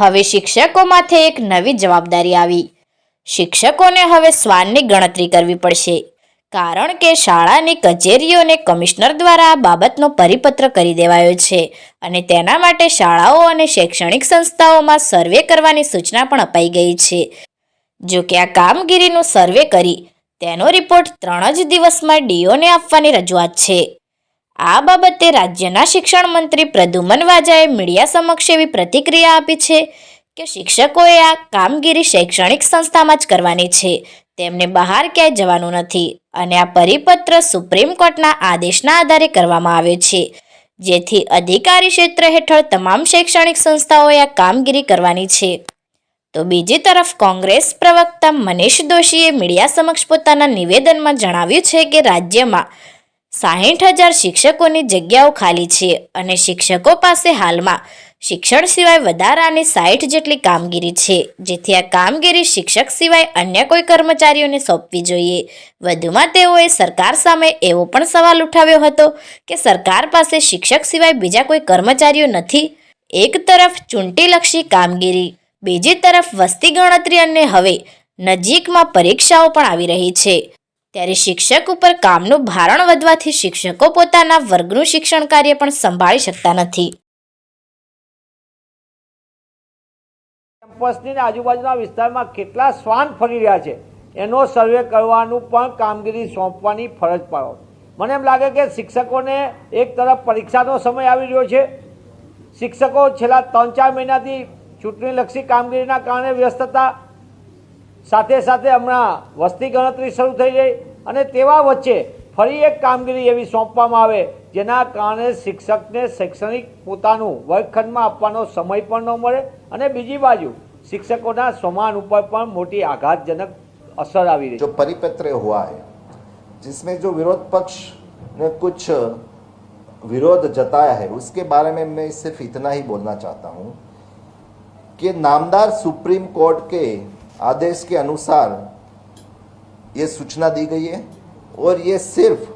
હવે શિક્ષકો માથે એક નવી જવાબદારી આવી. શિક્ષકોને હવે શ્વાનની ગણતરી કરવી પડશે. કારણ કે શાળાની કચેરીઓને કમિશનર દ્વારા આ બાબતનો પરિપત્ર કરી દેવાયો છે અને તેના માટે શાળાઓ અને શૈક્ષણિક સંસ્થાઓમાં સર્વે કરવાની સૂચના પણ અપાઈ ગઈ છે. જો કે આ કામગીરીનું સર્વે કરી તેનો રિપોર્ટ ત્રણ જ દિવસમાં ડીઓને આપવાની રજૂઆત છે. આ બાબતે રાજ્યના શિક્ષણ મંત્રી પ્રદ્યુમન વાજાએ મીડિયા સમક્ષ એવી પ્રતિક્રિયા આપી છે કે શિક્ષકોએ આ કામગીરી શૈક્ષણિક સંસ્થામાં જ કરવાની છે. તેમને બહાર ક્યાંય જવાનું નથી અને આ પરિપત્ર સુપ્રીમ કોર્ટના આદેશના આધારે કરવામાં આવ્યો છે. જેથી અધિકારી ક્ષેત્ર હેઠળ તમામ શૈક્ષણિક સંસ્થાઓએ આ કામગીરી કરવાની છે. તો બીજી તરફ કોંગ્રેસ પ્રવક્તા મનીષ દોશીએ મીડિયા સમક્ષ પોતાના નિવેદનમાં જણાવ્યું છે કે રાજ્યમાં સાહીઠ હજાર શિક્ષકોની જગ્યાઓ ખાલી છે અને શિક્ષકો પાસે હાલમાં શિક્ષણ સિવાય વધારાની સાઠ જેટલી કામગીરી છે. જેથી આ કામગીરી શિક્ષક સિવાય અન્ય કોઈ કર્મચારીઓને સોંપવી જોઈએ. વધુમાં તેઓએ સરકાર સામે એવો પણ સવાલ ઉઠાવ્યો હતો કે સરકાર પાસે શિક્ષક સિવાય બીજા કોઈ કર્મચારીઓ નથી. એક તરફ ચૂંટીલક્ષી કામગીરી, બીજી તરફ વસ્તી ગણતરી અને હવે નજીકમાં પરીક્ષાઓ પણ આવી રહી છે. ત્યારે શિક્ષક ઉપર કામનું ભારણ વધવાથી શિક્ષકો પોતાના વર્ગનું શિક્ષણ કાર્ય પણ સંભાળી શકતા નથી. કેમ્પસની આજુબાજુના વિસ્તારમાં કેટલા શ્વાન ફરી રહ્યા છે, એનો સર્વે કરવાનું પણ કામગીરી સોંપવાની ફરજ પાડો. મને એમ લાગે કે શિક્ષકોને એક તરફ પરીક્ષાનો સમય આવી રહ્યો છે, શિક્ષકો છેલ્લા ત્રણ ચાર મહિનાથી ચૂંટણીલક્ષી કામગીરીના કારણે વ્યસ્ત હતા સાથે સાથે હમણાં વસ્તી ગણતરી શરૂ થઈ ગઈ અને તેવા વચ્ચે ફરી એક કામગીરી એવી સોંપવામાં આવે જેના કારણે શિક્ષકને શૈક્ષણિક પોતાનું વર્ગખંડમાં આપવાનો સમય પણ ન મળે અને બીજી બાજુ શિક્ષકોના સમાન ઉપર પણ મોટી આઘાતજનક અસર આવી રહી છે जो परिपत्र हुआ है जिसमें जो विरोध पक्ष ने कुछ विरोध जताया है उसके बारे में मैं सिर्फ इतना ही बोलना चाहता हूँ कि नामदार सुप्रीम कोर्ट के आदेश के अनुसार ये सूचना दी गई है और ये सिर्फ़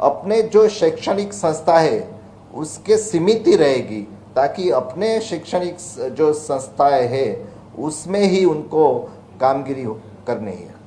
अपने जो शैक्षणिक संस्था है, उसके सीमित ही रहेगी, ताकि अपने शैक्षणिक जो संस्थाएँ है, उसमें ही उनको कामगिरी करनी है।